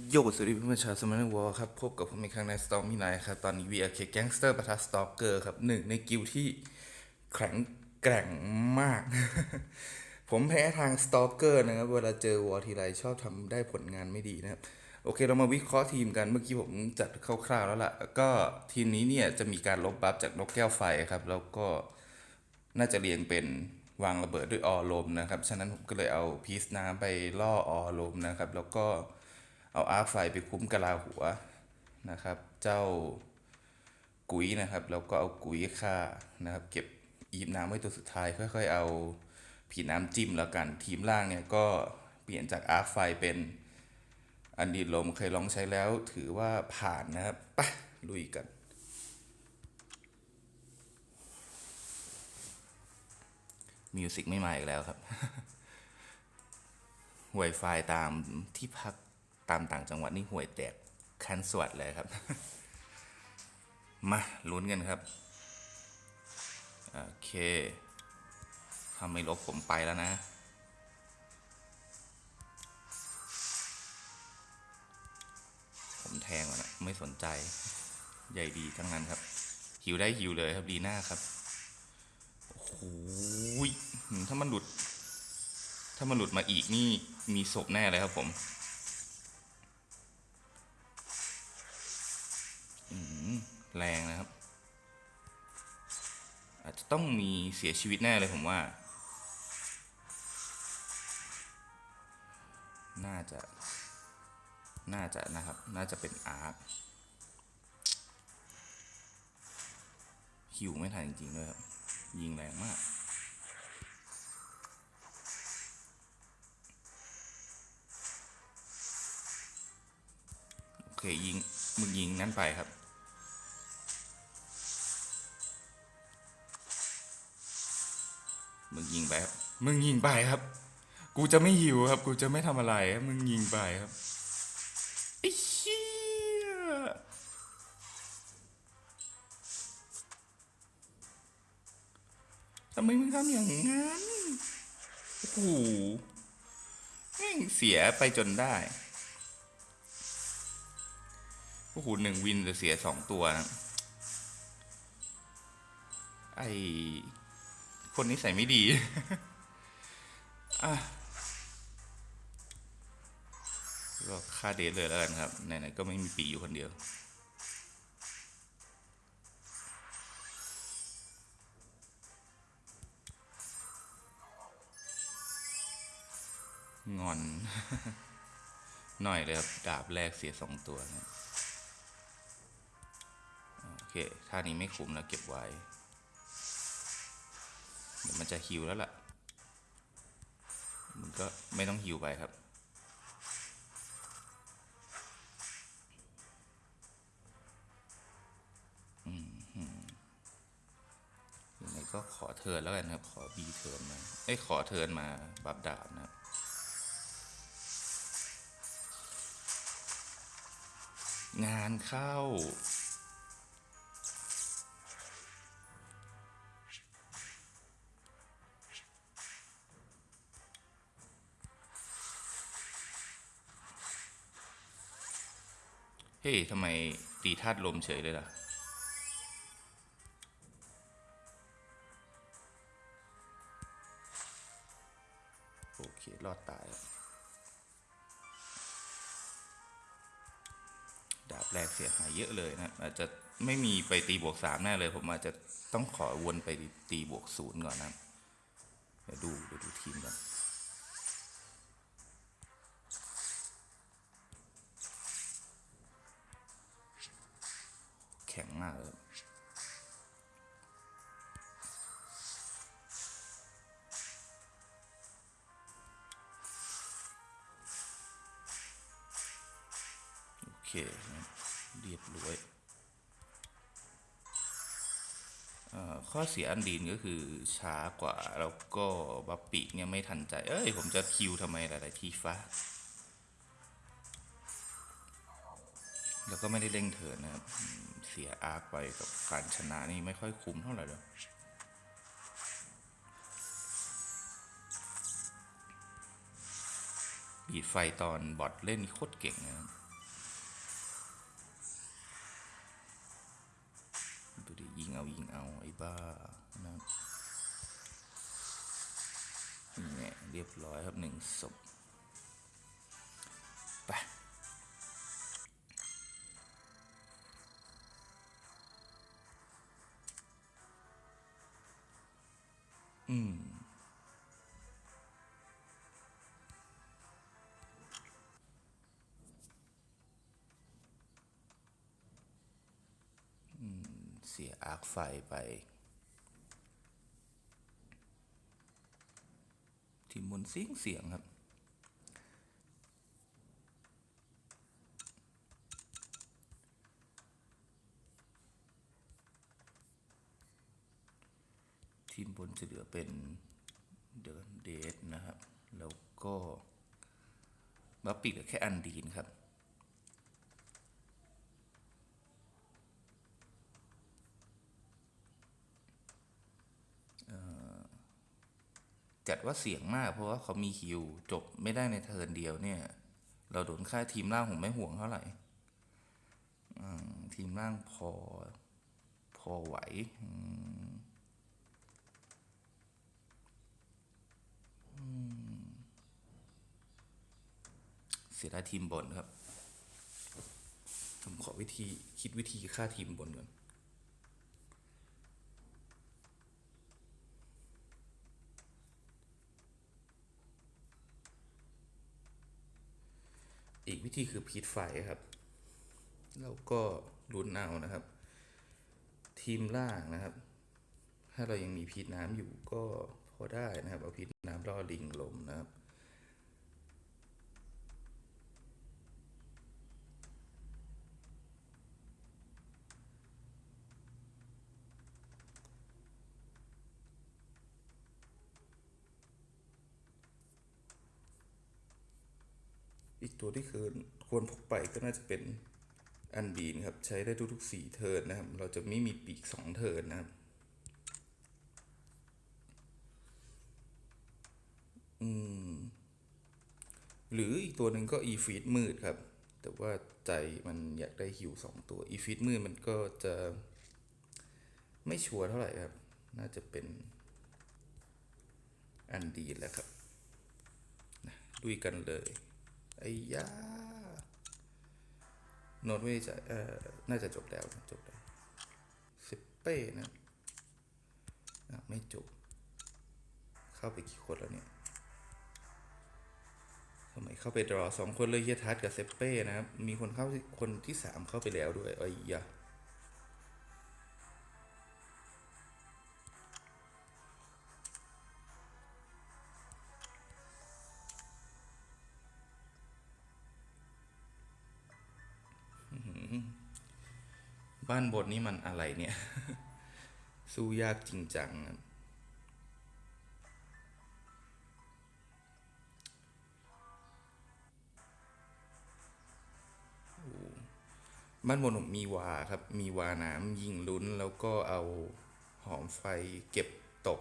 โยสวัสดีเพื่อนชาวสมาร์ทวอลครับ พบกับผมอีกครั้งในสตอมมี่ไนครับ ตอนนี้ VRK Gangster ประทัสตอกเกอร์ครับหนึ่งในกิลที่แข็งแกร่งมาก ผมแพ้ทางสตอกเกอร์นะครับ เวลาเจอวอลทีไรชอบทำได้ผลงานไม่ดีนะครับ โอเคเรามาวิเคราะห์ทีมกันเมื่อกี้ผมจัดคร่าวๆแล้วล่ะ ก็ทีมนี้เนี่ยจะมีการลบบัฟจากนกแก้วไฟครับ แล้วก็น่าจะเรียงเป็นวางระเบิดด้วยออลมนะครับ ฉะนั้นผมก็เลยเอาพีซน้ำไปล่อออลมนะครับ แล้วก็ เอาอาร์คไฟไปคุ้มกะลาหัวนะครับ เจ้ากุ๋ยนะครับแล้วก็เอากุ๋ยฆ่านะครับ เก็บอีบน้ำไว้ตัวสุดท้าย ค่อย ๆ เอาผีน้ำจิ้มแล้วกันทีมล่างเนี่ยก็เปลี่ยนจากอาร์คไฟเป็นอันดีลมเคยลองใช้แล้วถือว่าผ่านนะครับไปลุยกันมิวสิกไม่มาอีกแล้วครับ Wi-Fi ตามที่พัก ตามต่างจังหวัดนี่ห่วยแตกคันสวัสดเลยครับ มาลุ้นกันครับ โอเคถ้าไม่ลบผมไปแล้วนะ ผมแทงก่อนนะ ไม่สนใจ ใหญ่ดีทั้งนั้นครับ หิวได้หิวเลยครับดีหน้าครับ โอ้โหยถ้ามันหลุด ถ้ามันหลุดมาอีกนี่มีศพแน่เลยครับผม แรงนะครับ อาจจะต้องมีเสียชีวิตแน่เลยผมว่า น่าจะ น่าจะนะครับ น่าจะเป็นอาร์คหิวไม่ทันจริงๆด้วยครับ ยิงแรงมากโอเคยิงมึงยิงนั่นไปครับ ไปครับ มึงยิงไปครับ กูจะไม่หิวครับ กูจะไม่ทำอะไรครับมึงยิงไปครับไอ้เชี่ยทำไมมึงทำอย่างนั้นโอ้โหแม่งเสียไปจนได้โอ้โหหนึ่งวินจะเสียสองตัว ไอ คนนี้ใส่ไม่ดีก็ค่าเดทเลยแล้วกันครับ ไหนๆก็ไม่มีปีอยู่คนเดียว งอน หน่อยเลยครับ ดาบแรกเสียสองตัวนะโอเค ท่านี้ไม่คุ้มแล้วเก็บไว้ เดี๋ยวมันจะฮิวแล้วล่ะ มันก็ไม่ต้องฮิวไปครับ อืมยังไงก็ขอเทิร์นแล้วกันครับ ขอบีเทิร์นมาเอ้ยขอเทิร์นมาบับดาบนะครับงานเข้า เฮ้ยทำไมตีธาตุลมเฉยเลยล่ะ โอเค รอดตาย ดาบแรกเสียหายเยอะเลยนะ อาจจะไม่มีไปตีบวกสามแน่เลย ผมอาจจะต้องขอวนไปตีบวกศูนย์ก่อนนะ เดี๋ยวดูเดี๋ยวดูทีมก่อน ข้อเสียอันดีนก็คือช้ากว่า แล้วก็บัปปีเนี่ยไม่ทันใจ เอ้ย ผมจะคิวทำไมหลายๆทีฟ้า แล้วก็ไม่ได้เร่งเถินนะครับ เสียอาร์คไปกับการชนะนี่ไม่ค่อยคุ้มเท่าไหร่เลยบีดไฟตอนบอทเล่นโคตรเก่งนะครับ ยิงเอายิงเอาไอ้บ้านะนี่ยเรียบร้อยครับหนึ่งศพไปอืม เสียอาร์คไฟไป ทีมบนเสียงเสียงครับทีมบนจะเหลือเป็นเดินเดทนะครับ แล้วก็บัฟปีกเหลือแค่อันดีนครับ จัดว่าเสี่ยงมากเพราะว่าเขามีคิว จบไม่ได้ในเทิร์นเดียวเนี่ย เราโดนค่าทีมล่างผมไม่ห่วงเท่าไหร่ทีมล่างพอ พอไหวเสียดายทีมบนครับ ผมขอวิธีคิดวิธีค่าทีมบนก่อน อีกวิธีคือพีทไฟครับ แล้วก็ลุ้นเอานะครับ ทีมล่างนะครับ ถ้าเรายังมีพีทน้ำอยู่ก็พอได้นะครับ เอาพีทน้ำล่อลิงลมนะครับ อีกตัวที่คือควรพกไปก็น่าจะเป็นอันดีนครับ ใช้ได้ทุกๆสี่เทิร์นนะครับ เราจะไม่มีปีกสองเทิร์นนะครับอืมหรืออีกตัวหนึ่งก็อีฟีดมืดครับ แต่ว่าใจมันอยากได้ฮิวสองตัวอีฟีดมืดมันก็จะไม่ชัวร์เท่าไหร่ครับ น่าจะเป็นอันดีนแหละครับนะดุยกันเลย ไอ้ยาโนดไม่จะเอ่อน่าจะจบแล้วจบแล้วสิบเป้นะอะไม่จบ เข้าไปกี่คนแล้วเนี่ยทำไมเข้าไปรอสองคนเลยเฮียทัศกับเซเป้นะครับ มีคนเข้าคนที่สามเข้าไปแล้วด้วยไอ้ยา บ้านบนนี่มันอะไรเนี่ย สู้ยากจริงจังบ้านบนผมมีวาครับ มีวาน้ำยิงลุ้น แล้วก็เอาหอมไฟเก็บตก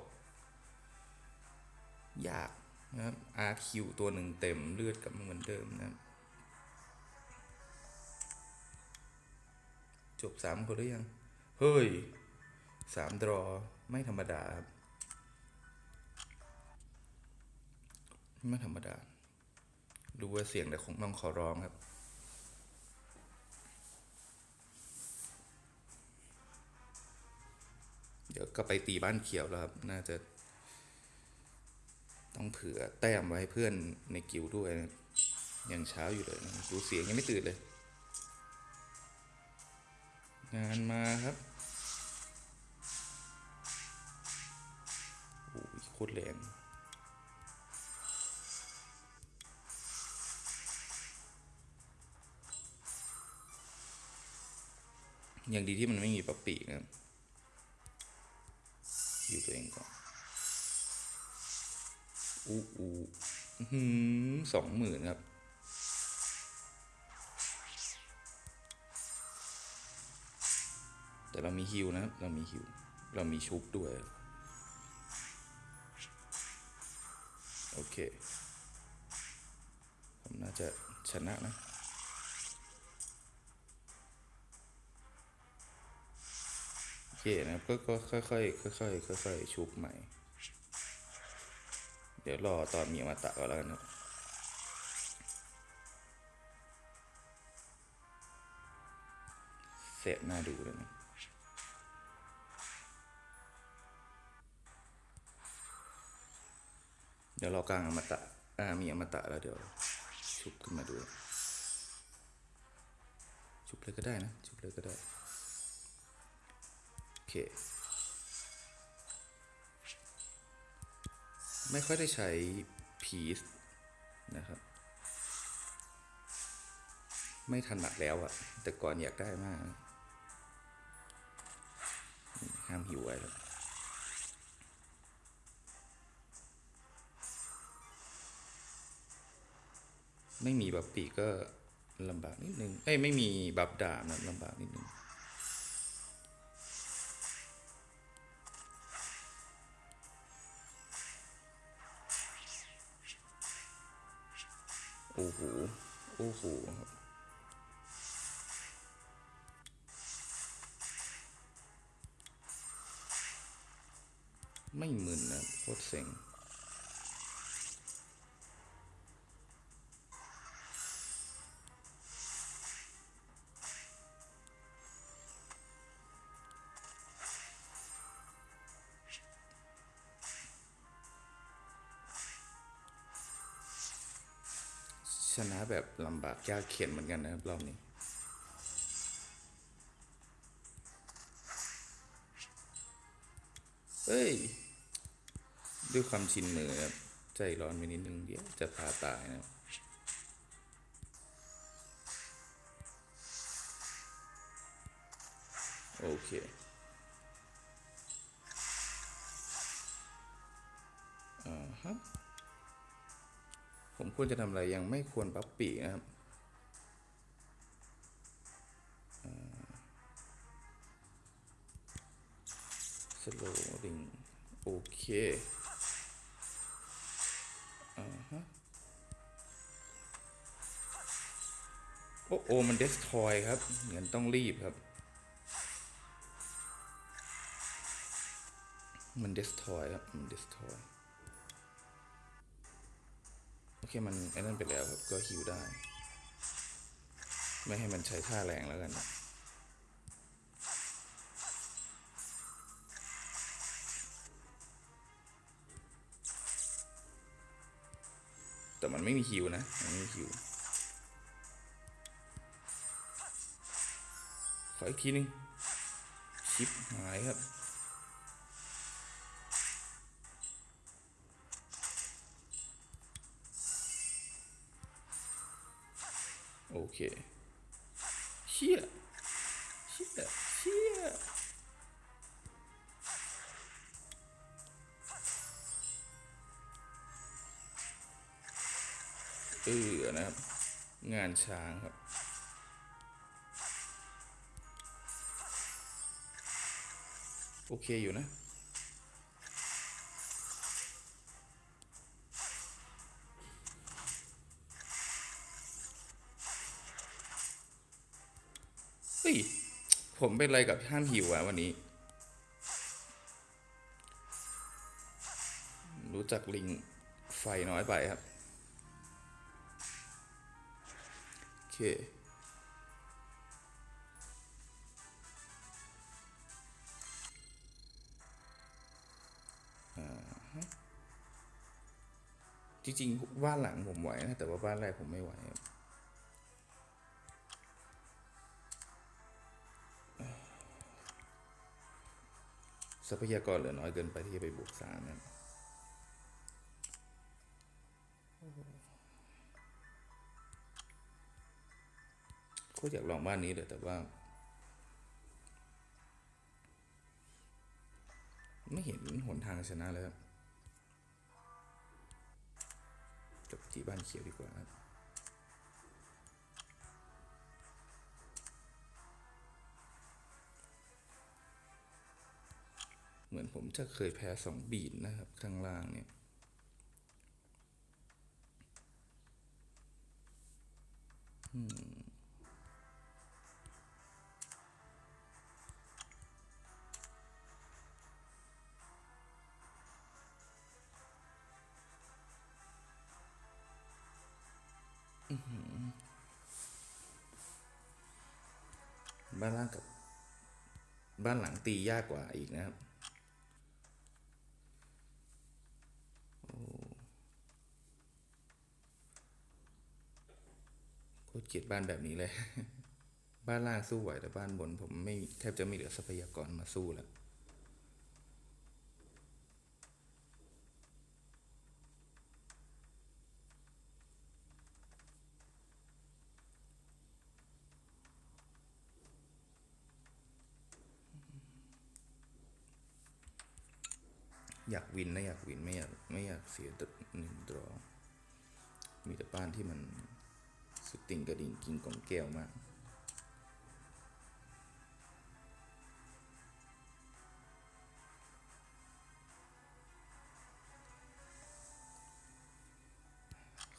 ยากนะครับ RQ ตัวหนึ่งเต็มเลือดกับเหมือนเดิมนะครับ จบสามคนหรือยัง เฮ้ยสามดรอไม่ธรรมดาครับ ไม่ธรรมดา ดูว่าเสียงแต่คงต้องขอร้องครับ เดี๋ยวก็ไปตีบ้านเขียวแล้วครับ น่าจะ ต้องเผื่อแต้มไว้เพื่อนในกิวด้วยนะยังเช้าอยู่เลยนะดูเสียงยังไม่ตื่นเลย งานมาครับโอ้ยโคตรแรงอย่างดีที่มันไม่มีปับปีนะครับอยู่ตัวเองก่อนอู้อู้หือสองหมื่นครับ เรามีฮิวนะครับ เรามีฮิว เรามีชุบด้วย โอเค ผมน่าจะชนะนะโเคนะครับ ก็ค่อยๆค่อยๆค่อยๆชุบใหม่ เดี๋ยวรอตอนมีอมาตะก่อนแล้วกันครับเสร็จน่าดูเลยนะ เดี๋ยวเรอกลางอมตะ อ่า มีอมตะแล้วเดี๋ยว ชุบขึ้นมาดู ชุบเลยก็ได้นะ ชุบเลยก็ได้ โอเค ไม่ค่อยได้ใช้พีซนะครับ ไม่ถนัดแล้วอะแต่ก่อนอยากได้มาก ห้ามหิวไว้แล้ว ไม่มีบับปีก็ลำบากนิดนึงเอ้ยไม่มีบับดาบนะลำบากนิดนึงโอ้โหโอ้โหครับไม่มึนนะโคตรเซ็ง ชนะแบบลำบากยากเข็นเหมือนกันนะครับรอบนี้เฮ้ย ด้วยความชินมือนะครับใจร้อนไปนิดนึงเดี๋ยวจะพาตายนะครับโอเค ควรจะทำอะไรยังไม่ควรปับปีกนะครับสโลดิงโอเคอ่าฮะโอ้โอมันเดสทอยครับงั้นต้องรีบครับ มันเดสทอยครับ มันเดสทอย โอเคมันไอ้นั่นไปแล้วครับก็ฮิวได้ ไม่ให้มันใช้ท่าแรงแล้วกันนะแต่มันไม่มีฮิวนะมันไม่มีฮิวขออีกทีหนึงชิปหายครับ เคเชี่ยเชี่ยเชี่ยเออนะครับ งานช้างครับโอเคอยู่นะ ผมเป็นอะไรกับห้ามหิวอะวันนี้ รู้จักลิงไฟน้อยไปครับ โอเคจริงๆบ้านหลังผมไหวนะแต่ว่าบ้านแรกผมไม่ไหวครับ ทรัพยากรเหลือน้อยเกินไปที่จะไปบวกสามนะโคตรอยากลองบ้านนี้เลยแต่ว่า ไม่เห็นหนทางชนะเลยครับจบที่บ้านเขียวดีกว่าครับ เหมือนผมจะเคยแพ้สองบีดนะครับข้างล่างเนี่ยบ้านล่างกับบ้านหลังตียากกว่าอีกนะครับ ตรเกลียดบ้านแบบนี้เลย บ้านล่างสู้ไหวแต่บ้านบน ผมไม่แทบจะไม่เหลือทรัพยากรมาสู้แล้วอยากวินนะอยากวินไม่อยากไม่อยากเสียแต่หนึ่งดรอมีแต่บ้านที่มัน สุดติ่งกระดิ่งกินกล่องแก้วมาก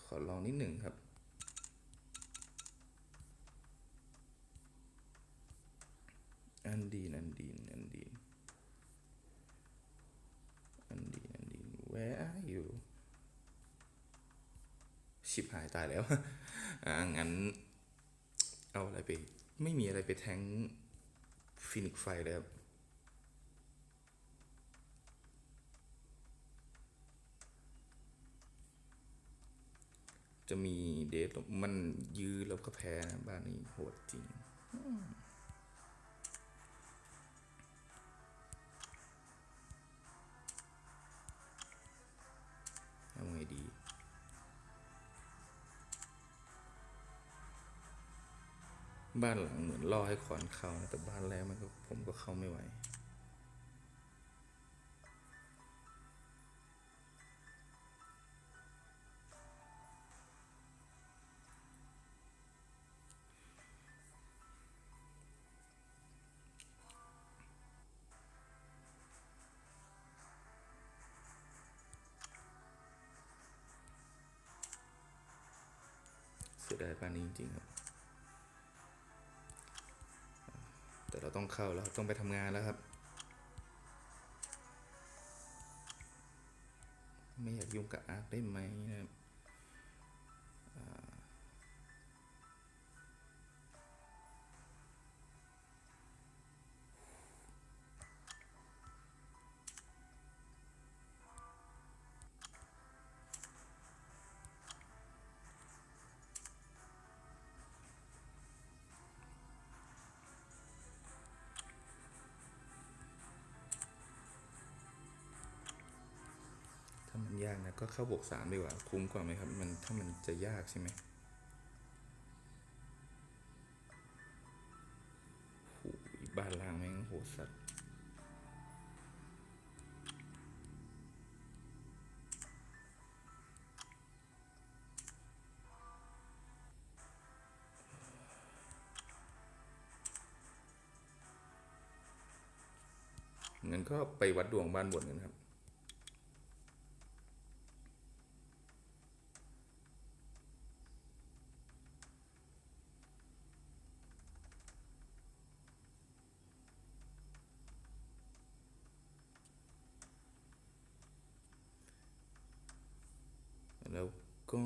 ขอลองนิดหนึ่งครับอันดีนอันดีนอันดีนอันดีนอันดีน where are you ชิบหายตายแล้วอ่างั้น เอาอะไรไป ไม่มีอะไรไปแทงฟินิกไฟเลยครับจะมีเดทมันยื้อแล้วก็แพ้นะบ้านนี้โหดจริงเอาไงดี บ้านหลังเหมือนล่อให้ขอนเข้านะแต่บ้านแรกมันก็ผมก็เข้าไม่ไหว ต้องไปทำงานแล้วครับ ไม่อยากยุ่งกับอาร์ตได้ไหมนะครับ ยากนะก็เข้าบวกสามดีกว่าคุ้มกว่าไหมครับ มันถ้ามันจะยากใช่ไหมโอ้โหบ้านล่างแม่งโหดสัตว์งั้นก็ไปวัดดวงบ้านบนกันครับ แล้วก็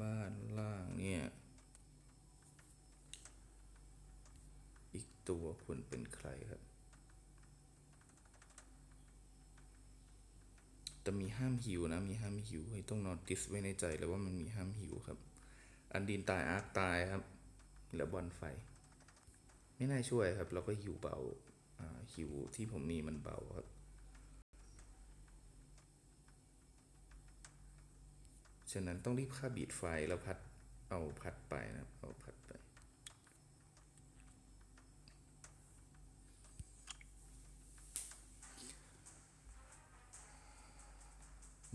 บ้านล่างเนี่ย อีกตัวควรเป็นใครครับ แต่มีห้ามหิวนะ มีห้ามหิวให้ต้องนอนติสไว้ในใจเลยว่ามันมีห้ามหิวครับ อันดินตายอาร์คตายครับ แล้วบอลไฟ ไม่น่าช่วยครับ เราก็หิวเบาหิวที่ผมมีมันเบาครับ ฉะนั้นต้องรีบฆ่าบีดไฟแล้วพัดเอาพัดไปนะเอาพัดไป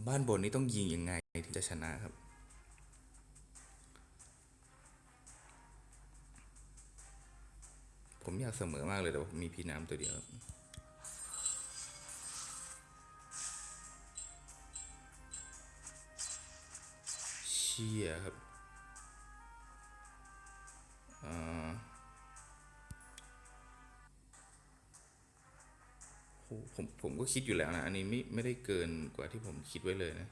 บ้านบนนี้ต้องยิงยังไงถึงจะชนะครับ ผมอยากเสมอมากเลยแต่ว่ามีพี่น้ำตัวเดียวเชี่ยครับ ผมผมก็คิดอยู่แล้วนะ อันนี้ไม่ไม่ได้เกินกว่าที่ผมคิดไว้เลยนะ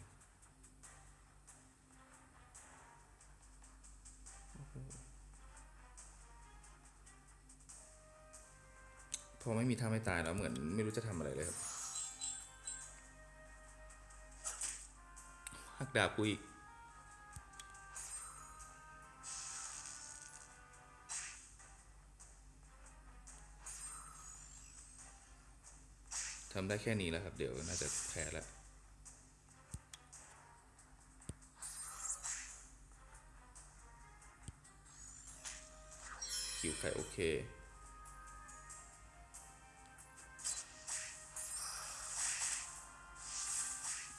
พอไม่มีท่าไม่ตายแล้วเหมือนไม่รู้จะทำอะไรเลยครับหักดาบกูอีก ทำได้แค่นี้แล้วครับ เดี๋ยวน่าจะแพ้แล้ว คิวไข่โอเค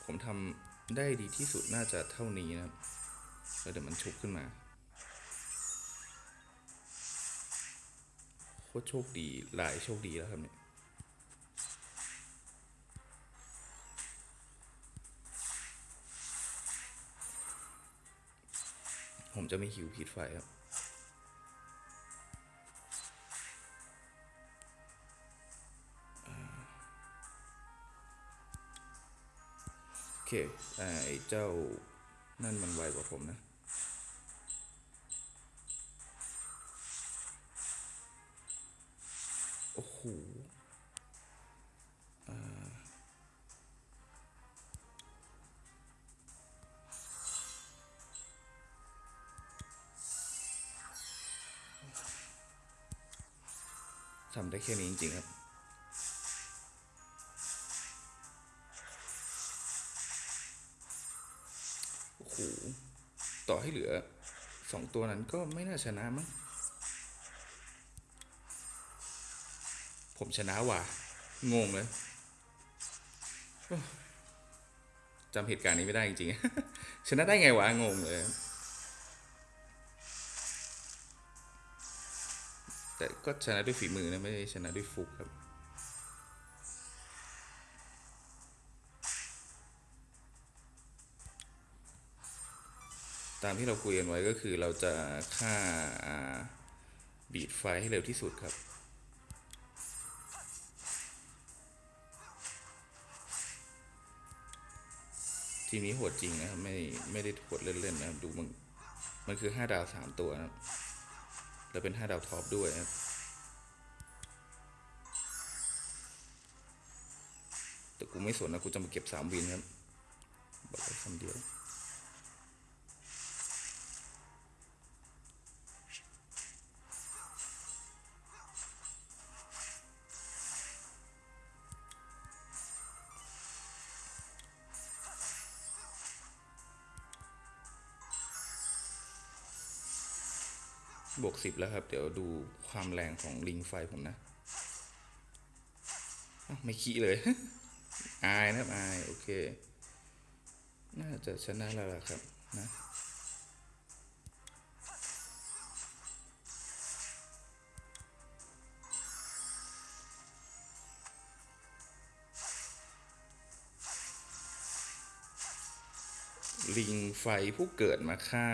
ผมทำได้ดีที่สุดน่าจะเท่านี้นะครับ แล้วเดี๋ยวมันชุบขึ้นมา โคตรโชคดี หลายโชคดีแล้วครับเนี่ย จะไม่หิวผิดไฟครับโอเคไอ้เจ้านั่นมันไวกว่าผมนะโอ้โห ทำได้แค่นี้จริงๆครับโอ้โหต่อให้เหลือสองตัวนั้นก็ไม่น่าชนะมั้งผมชนะว่ะ งงเลยจำเหตุการณ์นี้ไม่ได้จริงๆ ชนะได้ไงวะ งงเลย ก็ชนะด้วยฝีมือนะไม่ได้ชนะด้วยฟุกครับตามที่เราคุยกันไว้ก็คือเราจะฆ่าบีดไฟให้เร็วที่สุดครับ ทีมนี้โหดจริงนะครับไม่ไม่ได้โหดเล่นๆนะครับดูมันมันคือห้าดาวสามตัวนะครับ แล้วเป็นห้าดาวท็อปด้วยนะครับ กูไม่สนนะกูจะมาเก็บสามวินครับบอกคำเดียวบวกสิบแล้วครับ เดี๋ยวดูความแรงของลิงไฟผมนะ ไม่ขี้เลย อายนะครับอายโอเค น่าจะชนะแล้วล่ะครับนะลิงไฟผู้เกิดมาฆ่า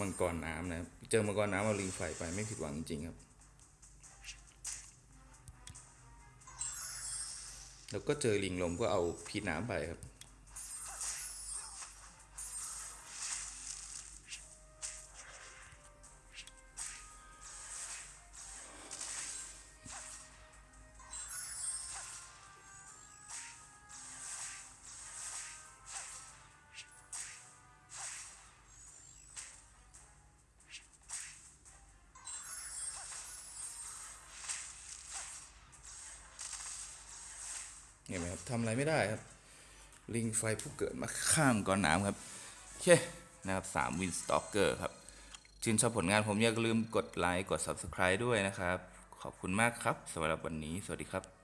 มังกรน้ำนะครับ เจอมังกรน้ำเอาลิงไฟไปไม่ผิดหวังจริงครับ แล้วก็เจอลิงลมก็เอาพีน้ำไปครับ อะไรไม่ได้ครับ ลิงไฟผู้เกิดมาข้ามก่อนน้ำครับโอเคนะครับสามวินสต็อกเกอร์ครับชื่นชอบผลงานผมอย่าลืมกดไลค์กด Subscribe ด้วยนะครับ ขอบคุณมากครับสำหรับวันนี้ สวัสดีครับ